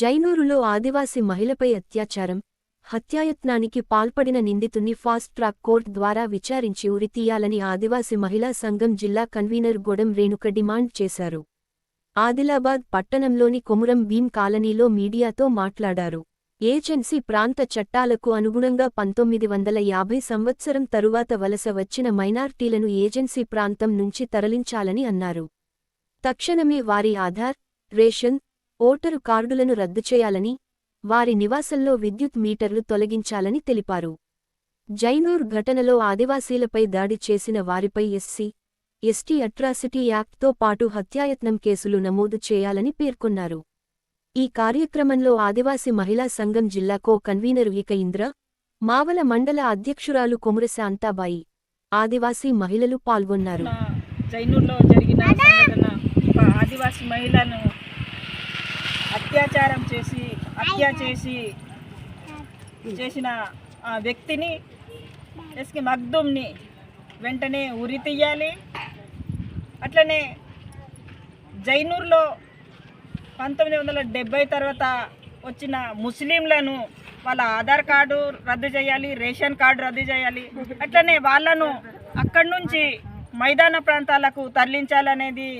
జైనూరులో ఆదివాసి మహిళపై అత్యాచారం హత్యాయత్నానికి పాల్పడిన నిందితున్ని fast track court ద్వారా విచారించి ఉరితీయాలని ఆదివాసి మహిళా సంఘం జిల్లా కన్వీనర్ గొడం రేణుక డిమాండ్ చేశారు. ఆదిలాబాద్ పట్టణంలోని కొమురం భీం కాలనీలో మీడియాతో మాట్లాడారు. ఏజెన్సీ ప్రాంత చట్టాలకు అనుగుణంగా పంతొమ్మిది వందల యాభై సంవత్సరం తరువాత వలస వచ్చిన మైనార్టీలను ఏజెన్సీ ప్రాంతం నుంచి తరలించాలని అన్నారు. తక్షణమే వారి ఆధార్ రేషన్ ఓటరు కార్డులను రద్దు చేయాలని వారి నివాసంలో విద్యుత్ మీటర్లు తొలగించాలని తెలిపారు. జైనూర్ ఘటనలో ఆదివాసీలపై దాడి చేసిన వారిపై ఎస్సీ ఎస్టీ అట్రాసిటీ యాక్ట్తో పాటు హత్యాయత్నం కేసులు నమోదు చేయాలని పేర్కొన్నారు. ఈ కార్యక్రమంలో ఆదివాసి మహిళా సంఘం జిల్లా కో కన్వీనర్ ఇక ఇంద్ర మావల మండల అధ్యక్షురాలు కొముర శాంతాబాయి ఆదివాసీ మహిళలు పాల్గొన్నారు. జైనూర్లో జరిగిన ఆదివాసీ మహిళను అత్యాచారం చేసి హత్య చేసి చేసిన ఆ వ్యక్తిని ఎస్కి మగ్దుమ్ని వెంటనే ఉరి తీయాలి. అట్లనే జైనూర్లో పంతొమ్మిది వందల డెబ్బై తర్వాత వచ్చిన ముస్లింలను వాళ్ళ ఆధార్ కార్డు రద్దు చేయాలి రేషన్ కార్డు రద్దు చేయాలి. అట్లనే వాళ్ళను అక్కడి నుంచి మైదాన ప్రాంతాలకు తరలించాలనేది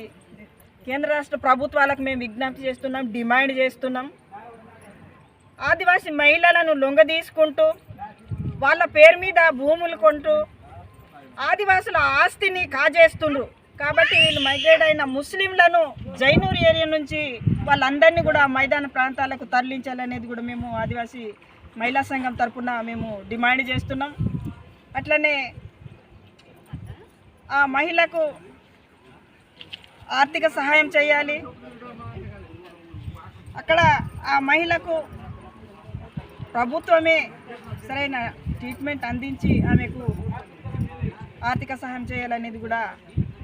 కేంద్ర రాష్ట్ర ప్రభుత్వాలకు మేము విజ్ఞప్తి చేస్తున్నాం డిమాండ్ చేస్తున్నాం. ఆదివాసి మహిళలను లొంగదీసుకుంటూ వాళ్ళ పేరు మీద భూములు కొంటూ ఆదివాసుల ఆస్తిని కాజేస్తుండ్రు. కాబట్టి వీళ్ళు మైగ్రేట్ అయిన ముస్లింలను జైనూర్ ఏరియా నుంచి వాళ్ళందరినీ కూడా మైదాన ప్రాంతాలకు తరలించాలనేది కూడా మేము ఆదివాసీ మహిళా సంఘం తరపున మేము డిమాండ్ చేస్తున్నాం. అట్లనే ఆ మహిళకు ఆర్థిక సహాయం చేయాలి. అక్కడ ఆ మహిళకు ప్రభుత్వమే సరైన ట్రీట్మెంట్ అందించి ఆమెకు ఆర్థిక సహాయం చేయాలనేది కూడా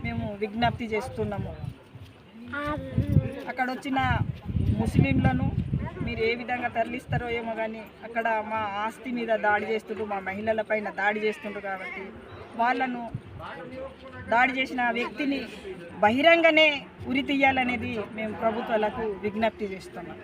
మేము విజ్ఞప్తి చేస్తున్నాము. అక్కడ వచ్చిన ముస్లింలను మీరు ఏ విధంగా తరలిస్తారో ఏమో కానీ అక్కడ మా ఆస్తి మీద దాడి చేస్తుండ్రు మా మహిళల పైన దాడి చేస్తుండ్రు కాబట్టి వాళ్ళను దాడి చేసిన వ్యక్తిని బహిరంగనే ఉరి తీయాలనేది మేము ప్రభుత్వాలకు విజ్ఞప్తి చేస్తున్నాం.